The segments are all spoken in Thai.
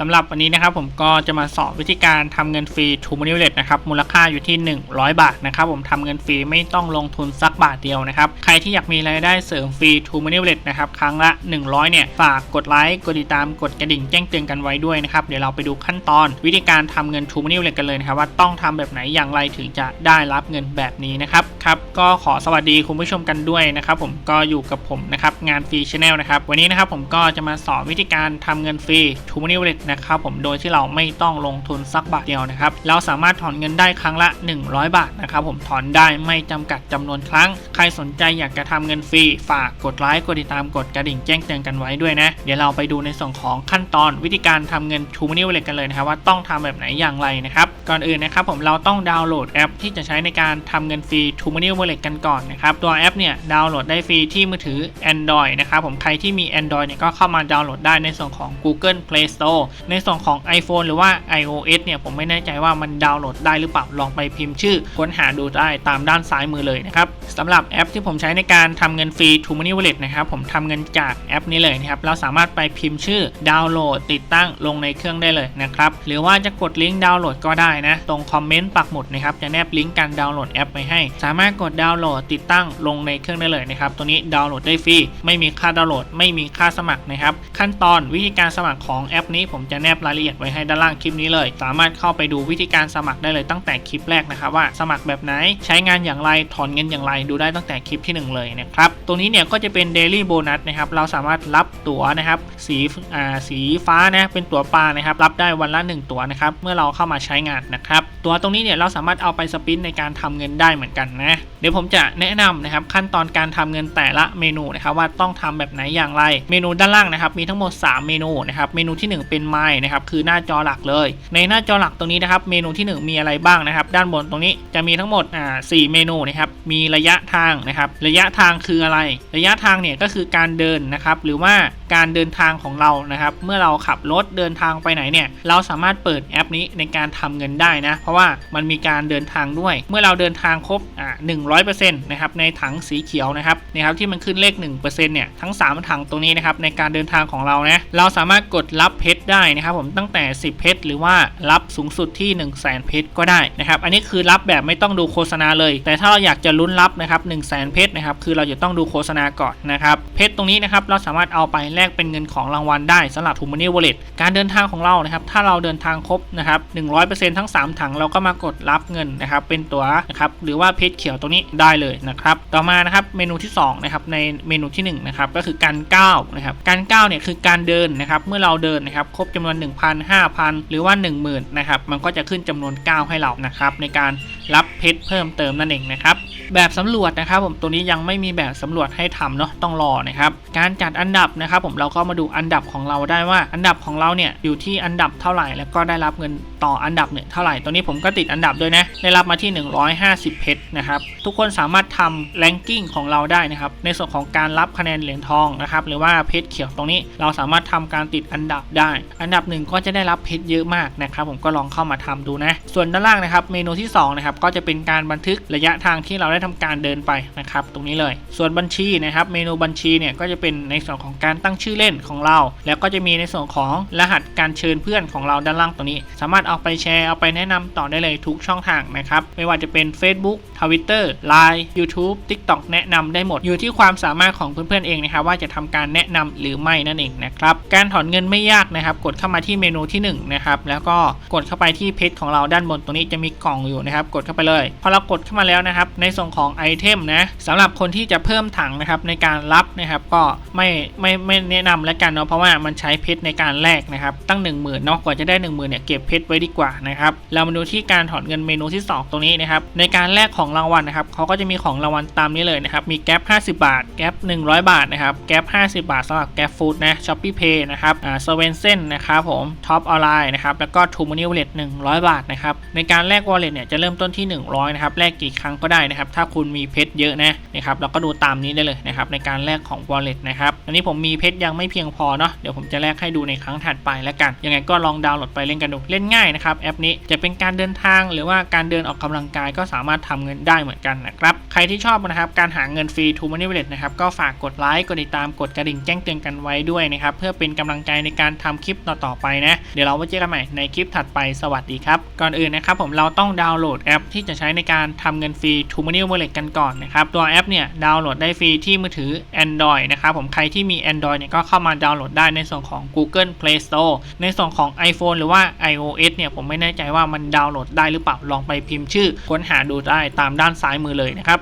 สำหรับวันนี้นะครับผมก็จะมาสอนวิธีการทำเงินฟรี t ู Money w a l นะครับมูลค่าอยู่ที่ 100 บาทนะครับผมทำเงินฟรีไม่ต้องลงทุนสักบาทเดียวนะครับใครที่อยากมีรายได้เสริมฟรี t ู Money w a l นะครับครั้งละ 100 เนี่ยฝากกดไลค์กดติดตามกดกระดิ่งแจ้งเตือนกันไว้ด้วยนะครับเดี๋ยวเราไปดูขั้นตอน วิธีการทำเงิน t ู Money w a l กันเลยนะครับว่าต้องทำแบบไหนอย่างไรถึงจะได้รับเงินแบบนี้นะครับครับก็ขอสวัสดีคุณผู้ชมกันด้วยนะครับผมก็อยู่กับผมนะครับงานฟรีชแนลนะครับวันนี้นะครับผมก็จะมาสอนวิธีการทำเงินฟรี t ู Money w a l นะครับผมโดยที่เราไม่ต้องลงทุนสักบาทเดียวนะครับเราสามารถถอนเงินได้ครั้งละ 100 บาทนะครับผมถอนได้ไม่จำกัดจำนวนครั้ง ใครสนใจอยากจะทำเงินฟรีฝากกดไลค์กดติดตามกดกระดิ่งแจ้งเตือนกันไว้ด้วยนะเดี๋ยวเราไปดูในส่วนของขั้นตอนวิธีการทำเงิน t ู Money Wallet กันเลยนะครับว่าต้องทำแบบไหนอย่างไรนะครับก่อนอื่นนะครับผมเราต้องดาวน์โหลดแอปที่จะใช้ในการทำเงินฟรี t ู Money Wallet กันก่อนนะครับตัวแอปเนี่ยดาวน์โหลดได้ฟรีที่มือถือ Android นะครับผมใครที่มี Android เนี่ยก็เข้ามาดาวน์โหลดได้ในส่วนของ Google Play Store ในส่วนของ iPhone หรือว่า iOS เนี่ยผมไม่แน่ใจว่ามันดาวน์โหลดได้หรือเปล่าลองไปพิมพ์ชื่อ ค้นหาดูได้ตามด้านซ้ายมือเลยนะครับสำหรับแอปที่ผมใช้ในการทำเงินฟรี t ู Money Wallet นะครับผมทำเงินจากแอปนี้เลยนะครับเราสามารถไปพิมพ์ชื่อดาวน์โหลดติดตั้งลงในเครื่องได้เลยนะครับหรือว่าจะกดลิงก์ดาวน์โหลดก็ได้นะตรงคอมเมนต์ปักหมุดนะครับจะแนบลิงก์การดาวน์โหลดแอปไว้ให้ สามารถกดดาวน์โหลดติดตั้งลงในเครื่องได้เลยนะครับตัวนี้ดาวน์โหลดได้ฟรีไม่มีค่าดาวน์โหลด ไม่มีค่าสมัครนะครับขั้นตอนวิธีการสมัครของแอปนี้ผมจะแนบรายละเอียดไว้ให้ด้านล่างคลิปนี้เลย สามารถเข้าไปดูวิธีการสมัครได้เลยตั้งแต่คลิปแรกนะครับว่าสมัครแบบไหนใช้งานอย่างไรถอนเงินอย่างไรดูได้ตั้งแต่คลิปที่ 1 เลยนะครับตัวนี้เนี่ยก็จะเป็น Daily Bonus นะครับเราสามารถรับตั๋วนะครับสีอ่าสีฟ้านะเป็นตั๋วปลานะครับรับได้วันละ 1 ตั๋วนะครับเมื่อเราเข้ามาใช้งานนะครับ ตัวตรงนี้เนี่ยเราสามารถเอาไปสปินในการทำเงินได้เหมือนกันนะ เดี๋ยวผมจะแนะนำนะครับขั้นตอนการทำเงินแต่ละเมนูนะครับว่าต้องทำแบบไหนอย่างไร เมนูด้านล่างนะครับมีทั้งหมด 3 เมนูนะครับเมนูที่ 1 เป็นไมล์นะครับคือหน้าจอหลักเลย ในหน้าจอหลักตรงนี้นะครับเมนูที่ 1 มีอะไรบ้างนะครับด้านบนตรงนี้จะมีทั้งหมดอ่าสเมนูนะครับมีระยะทางนะครับระยะทางคืออะไร ระยะทางเนี่ยก็คือการเดินนะครับหรือว่า การเดินทางของเรานะครับ เมื่อเราขับรถเดินทางไปไหนเนี่ย เราสามารถเปิดแอปนี้ในการทำเงินได้นะ เพราะว่ามันมีการเดินทางด้วย เมื่อเราเดินทางครบอ่าหนึ่งร้อยเปอร์เซ็นต์นะครับในถังสีเขียวนะครับนะครับที่มันขึ้นเลข1%เนี่ยทั้ง3ถังตรงนี้นะครับในการเดินทางของเรานะเราสามารถกดรับเพชรได้นะครับ ผมตั้งแต่10เพชรหรือว่ารับสูงสุดที่1 0 0 0 0แสนเพชรก็ได้นะครับ อันนี้คือรับแบบไม่ต้องดูโฆษณาเลย แต่ถ้าเราอยากจะลุ้นรับนะครับ1 0 0 0 0แสนเพชรนะครับคือเราจะต้องดูโฆษณาก่อนนะครับเพชรตรงนี้นะครับเราสามารถเอาไปแลกเป็นเงินของรางวัลได้สำหรับทูมานี่วอลเล็ตการเดินทางของเรานะครับถ้าเราเดินทางครบนะครับ100%ทั้ง 3 ถังเราก็มากดรับเงินนะครับเป็นตัวนะครับหรือว่าเพชรเขียวตรงนี้ได้เลยนะครับต่อมานะครับเมนูที่2นะครับในเมนูที่1นะครับก็คือการก้าวนะครับการก้าวเนี่ยคือการเดินนะครับเมื่อเราเดินนะครับครบจำนวน 1,000 5,000 หรือว่า 10,000นะครับมันก็จะขึ้นจำนวนก้าวให้เรานะครับในการรับเพชรเพิ่มเติมนั่นเองนะครับ แบบสำรวจนะครับผมตัวนี้ยังไม่มีแบบสำรวจให้ทำเนาะต้องรอนะครับการจัดอันดับนะครับผมเราก็มาดูอันดับของเราได้ว่าอันดับของเราเนี่ยอยู่ที่อันดับเท่าไหร่ แล้วก็ได้รับเงินต่ออันดับเนี่ยเท่าไหร่ตัวนี้ผมก็ติดอันดับด้วยนะได้รับมาที่ 150 เพชรนะครับทุกคนสามารถทำแรงกิ้งของเราได้นะครับในส่วนของการรับคะแนนเหรียญทองนะครับหรือว่าเพชรเขียวตรงนี้เราสามารถทำการติดอันดับได้ อันดับหนึ่งก็จะได้รับเพชรเยอะมากนะครับผมก็ลองเข้ามาทำดูนะ ส่วนด้านล่างนะครับเมนูที่2นะครับก็จะเป็นการบันทึกระยะทางที่เราได้ทำการเดินไปนะครับตรงนี้เลย ส่วนบัญชีนะครับเมนูบัญชีเนี่ยก็จะเป็นในส่วนของการตั้งชื่อเล่นของเรา แล้วก็จะมีในส่วนของรหัสการเชิญเพื่อนของเราด้านล่างตรงนี้ สามารถเอาไปแชร์เอาไปแนะนำต่อได้เลยทุกช่องทางนะครับไม่ว่าจะเป็น Facebook Twitter Line YouTube TikTok แนะนำได้หมดอยู่ที่ความสามารถของเพื่อนๆเองนะครับว่าจะทำการแนะนำหรือไม่นั่นเองนะครับการถอนเงินไม่ยากนะครับ กดเข้ามาที่เมนูที่1นะครับแล้วก็กดเข้าไปที่เพจของเราด้านบนตรงนี้จะมีกล่องอยู่นะครับ กดเข้าไปเลย พอเรากดเข้ามาแล้วนะครับ ในส่วนของไอเทมนะสำหรับคนที่จะเพิ่มถังนะครับในการรับนะครับก็ไม่ไม่ไม่แนะนำแล้วกันเนาะเพราะว่ามันใช้เพชรในการแลกนะครับตั้ง 1 0,000เนาะกว่าจะได้ 1 0,000เนี่ยเก็บเพชรไว้ดีกว่านะครับเรามาดูที่การถอนเงินเมนูที่ 2 ตรงนี้นะครับในการแลกของรางวัลนะครับเขาก็จะมีของรางวัลตามนี้เลยนะครับมีแก๊ป50 บาทแก๊ป100 บาทนะครับแก๊ป50 บาทสำหรับแก๊ปฟู้ดนะช้อปปี้เพย์นะครับอ่าเซเว่นเซนนะครับผมท็อปออนไลน์นะครับแล้วก็ทูมูนิวเลต100บาทนะครับในการแลกวอลเล็ตเนี่ยจะเริ่มต้นที่ 100นะครับแลกกี่ครั้งก็ได้นะครับถ้าคุณมีเพชรเยอะนะนะครับเราก็ดูตามนี้ได้เลยนะครับในการแลกของ wallet นะครับอันนี้ผมมีเพชรยังไม่เพียงพอเนาะเดี๋ยวผมจะแลกให้ดูในครั้งถัดไปแล้วกัน ยังไงก็ลองดาวน์โหลดไปเล่นกันดูเล่นง่ายนะครับแอปนี้จะเป็นการเดินทางหรือว่าการเดินออกกำลังกายก็สามารถทำเงินได้เหมือนกันนะครับใครที่ชอบนะครับการหาเงินฟรี t ูมันนี่เวลนะครับก็ฝากกดไลค์กดติดตามกดกระดิ่งแจ้งเตือนกันไว้ด้วยนะครับเพื่อเป็นกำลังใจในการทำคลิปต่อๆไปนะเดี๋ยวเราไว้เจอกันใหม่ในคลิปถัดไปสวัสดีครับก่อนอื่นนะครับผมเราต้องดาวน์โหลดแอป ที่จะใช้ในการทำเงินฟรี t ูมันนี่เวลกันก่อนนะครับตัวแอปเนี่ยดาวน์โหลดได้ฟรีที่มือถือ Android นะครับผมใครที่มี Android เนี่ยก็เข้ามาดาวน์โหลดได้ในส่วนของ Google Play Store ในส่วนของ iPhone หรือว่า iOS เนี่ยผมไม่แน่ใจว่ามันดาวน์โหลดได้หรือเปล่าลองไปพิมพ์ชื่อ ค้นหาดูได้ตามด้านซ้ายมือเลยนะครับ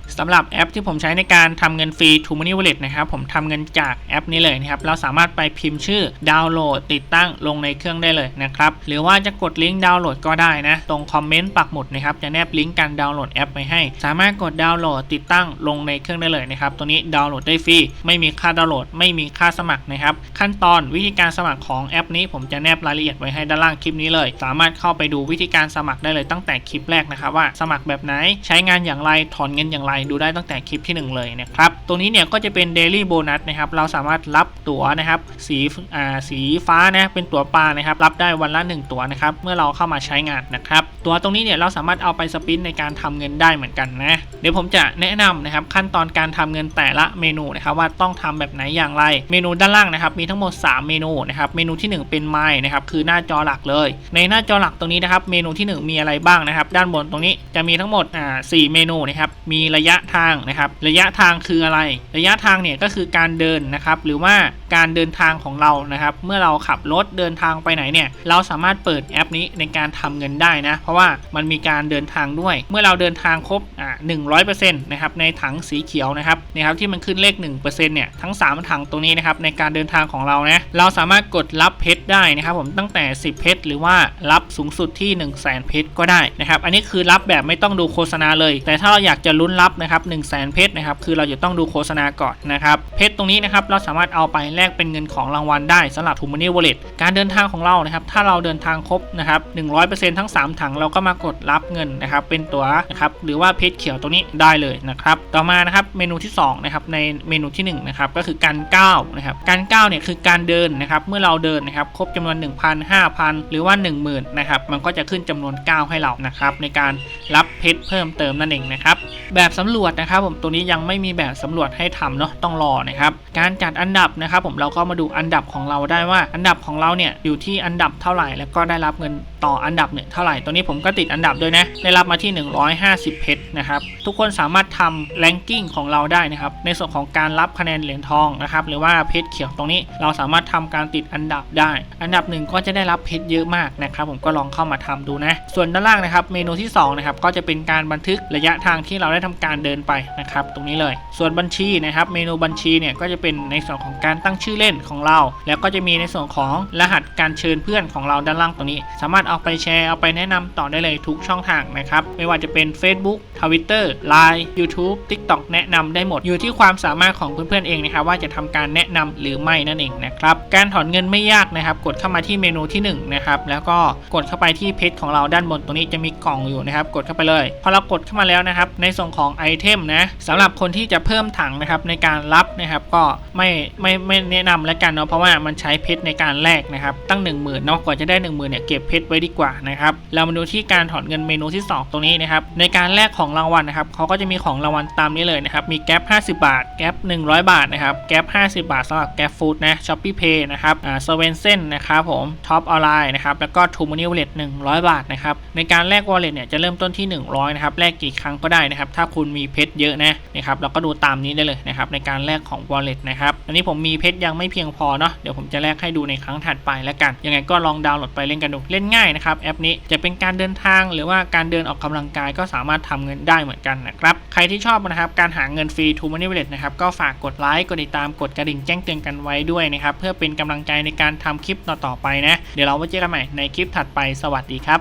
สำหรับแอปที่ผมใช้ในการทำเงินฟรี t ูมันนี่ Wallet นะครับผมทำเงินจากแอปนี้เลยนะครับ เราสามารถไปพิมพ์ชื่อดาวน์โหลดติดตั้งลงในเครื่องได้เลยนะครับหรือว่าจะกดลิงก์ดาวน์โหลดก็ได้นะ ตรงคอมเมนต์ปักหมุดนะครับจะแนบลิงก์การดาวน์โหลดแอปไปให้ สามารถกดดาวน์โหลดติดตั้งลงในเครื่องได้เลยนะครับตัวนี้ดาวน์โหลดได้ฟรีไม่มีค่าดาวน์โหลด ไม่มีค่าสมัครนะครับ ขั้นตอนวิธีการสมัครของแอปนี้ ผมจะแนบรายละเอียดไว้ให้ด้านล่างคลิปนี้เลย สามารถเข้าไปดูวิธีการสมัครได้เลยตั้งแต่คลิปแรกนะครับว่าสมัครแบบไหนใช้งานอย่างไรถอนเงินอย่างไรดูได้ตั้งแต่คลิปที่หนึ่งเลยนะครับตัวนี้เนี่ยก็จะเป็น Daily Bonus นะครับเราสามารถรับตั๋วนะครับสีอ่าสีฟ้านะเป็นตั๋วปลานะครับรับได้วันละ 1 ตั๋วนะครับเมื่อเราเข้ามาใช้งานนะครับตั๋วตรงนี้เนี่ยเราสามารถเอาไปสปินในการทำเงินได้เหมือนกันนะเดี๋ยวผมจะแนะนำนะครับขั้นตอนการทำเงินแต่ละเมนูนะครับว่าต้องทำแบบไหนอย่างไร เมนูด้านล่างนะครับมีทั้งหมด 3 เมนูนะครับเมนูทีหนึ่1 เป็นไม้นะครับคือหน้าจอหลักเลย ในหน้าจอหลักตรงนี้นะครับเมนูที่ 1 มีอะไรบ้างนะครับด้านบนตรงนี้จะมีทั้งหมดอ่าสเมนูนะครับมีระยะะทางนะครับ ระยะทางคืออะไร ระยะทางเนี่ยก็คือการเดินนะครับ หรือว่าการเดินทางของเรานะครับ เมื่อเราขับรถเดินทางไปไหนเนี่ย เราสามารถเปิดแอปนี้ในการทำเงินได้นะ เพราะว่ามันมีการเดินทางด้วย เมื่อเราเดินทางครบอ่าหนึ่งร้อยเปอร์เซ็นต์นะครับ ในถังสีเขียวนะครับนะครับที่มันขึ้นเลข1%เนี่ย ทั้ง3ถังตรงนี้นะครับ ในการเดินทางของเรานะ เราสามารถกดรับเพชรได้นะครับ ผมตั้งแต่10เพชรหรือว่ารับสูงสุดที่1 0 0 0 0แสนเพชรก็ได้นะครับ อันนี้คือรับแบบไม่ต้องดูโฆษณาเลย แต่ถ้าเราอยากจะลุ้นรับนะครับ1 0 0 0 0แสนเพชรนะครับคือเราจะต้องดูโฆษณาก่อนนะครับเพชรตรงนี้นะครับเราสามารถเอาไปแลกเป็นเงินของรางวัลได้สำหรับทูมันนี่วอลเล็ตการเดินทางของเรานะครับถ้าเราเดินทางครบนะครับ100%ทั้ง 3 ถังเราก็มากดรับเงินนะครับเป็นตัวนะครับหรือว่าเพชรเขียวตรงนี้ได้เลยนะครับต่อมานะครับเมนูที่2นะครับในเมนูที่1นะครับก็คือการก้าวนะครับการก้าวเนี่ยคือการเดินนะครับเมื่อเราเดินนะครับครบจำนวน 1,000 5,000 หรือว่า 10,000นะครับมันก็จะขึ้นจำนวนก้าวให้เรานะครับในการรับเพชรเพิ่มเติมนั่นเองนะครับแบบสำรวจนะครับ ผมตัวนี้ยังไม่มีแบบสำรวจให้ทำเนาะต้องรอนะครับการจัดอันดับนะครับผมเราก็มาดูอันดับของเราได้ว่า อันดับของเราเนี่ยอยู่ที่อันดับเท่าไหร่ แล้วก็ได้รับเงินต่ออันดับเนี่ยเท่าไหร่ตัวนี้ผมก็ติดอันดับด้วยนะได้รับมาที่ 150 เพชรนะครับทุกคนสามารถทำแรงกิ้งของเราได้นะครับในส่วนของการรับคะแนนเหรียญทองนะครับหรือว่าเพชรเขียวตรงนี้เราสามารถทำการติดอันดับได้ อันดับหนึ่งก็จะได้รับเพชรเยอะมากนะครับผมก็ลองเข้ามาทำดูนะ ส่วนด้านล่างนะครับเมนูที่2นะครับก็จะเป็นการบันทึกระยะทางที่เราได้ทำการเดินไปนะครับตรงนี้เลย ส่วนบัญชีนะครับเมนูบัญชีเนี่ยก็จะเป็นในส่วนของการตั้งชื่อเล่นของเรา แล้วก็จะมีในส่วนของรหัสการเชิญเพื่อนของเราด้านล่างตรงนี้ สามารถเอาไปแชร์เอาไปแนะนำต่อได้เลยทุกช่องทางนะครับไม่ว่าจะเป็น Facebook Twitter Line YouTube TikTok แนะนำได้หมดอยู่ที่ความสามารถของเพื่อนๆเองนะครับว่าจะทำการแนะนำหรือไม่นั่นเองนะครับการถอนเงินไม่ยากนะครับ กดเข้ามาที่เมนูที่1นะครับแล้วก็กดเข้าไปที่เพจของเราด้านบนตรงนี้จะมีกล่องอยู่นะครับ กดเข้าไปเลย พอเรากดเข้ามาแล้วนะครับ ในส่วนของไอเทมนะสำหรับคนที่จะเพิ่มถังนะครับในการรับนะครับก็ไม่ไม่ไม่แนะนำแล้วกันเนาะเพราะว่ามันใช้เพชรในการแลกนะครับตั้ง 1 0,000เนาะกว่าจะได้ 1 0,000เนี่ยเก็บเพชรไว้ดีกว่านะครับเรามาดูที่การถอนเงินเมนูที่ 2 ตรงนี้นะครับในการแลกของรางวัลนะครับเขาก็จะมีของรางวัลตามนี้เลยนะครับมีแก๊ป50 บาท แก๊ป100 บาทนะครับแก๊ป50 บาทสำหรับแก๊ปฟู้ดนะช้อปปี้เพย์นะครับอ่าเซเว่นเซนนะครับผมท็อปออนไลน์นะครับแล้วก็ทูมูนิวเลต100 บาทนะครับในการแลกวอลเล็ตเนี่ยจะเริ่มต้นที่ 100นะครับแลกกี่ครั้งก็ได้นะครับถ้าคุณมีเพชรเยอะนะนะครับเราก็ดูตามนี้ได้เลยนะครับในการแลกของวอลเล็ตนะครับอันนี้ผมมีเพชรยังไม่เพียงพอเนาะเดี๋ยวผมจะแลกให้ดูในครั้งถัดไปแล้วกัน ยังไงก็ลองดาวน์โหลดไปเล่นกันดูเล่นง่ายนะครับแอปนี้จะเป็นการเดินทางหรือว่าการเดินออกกำลังกายก็สามารถทำเงินได้เหมือนกันนะครับใครที่ชอบนะครับการหาเงินฟรีทูมันนี่เวลนะครับก็ฝากกดไลค์กดติดตามกดกระดิ่งแจ้งเตือนกันไว้ด้วยนะครับเพื่อเป็นกำลังใจในการทำคลิปต่อๆไปนะ เดี๋ยวเราไว้เจอกันใหม่ในคลิปถัดไปสวัสดีครับ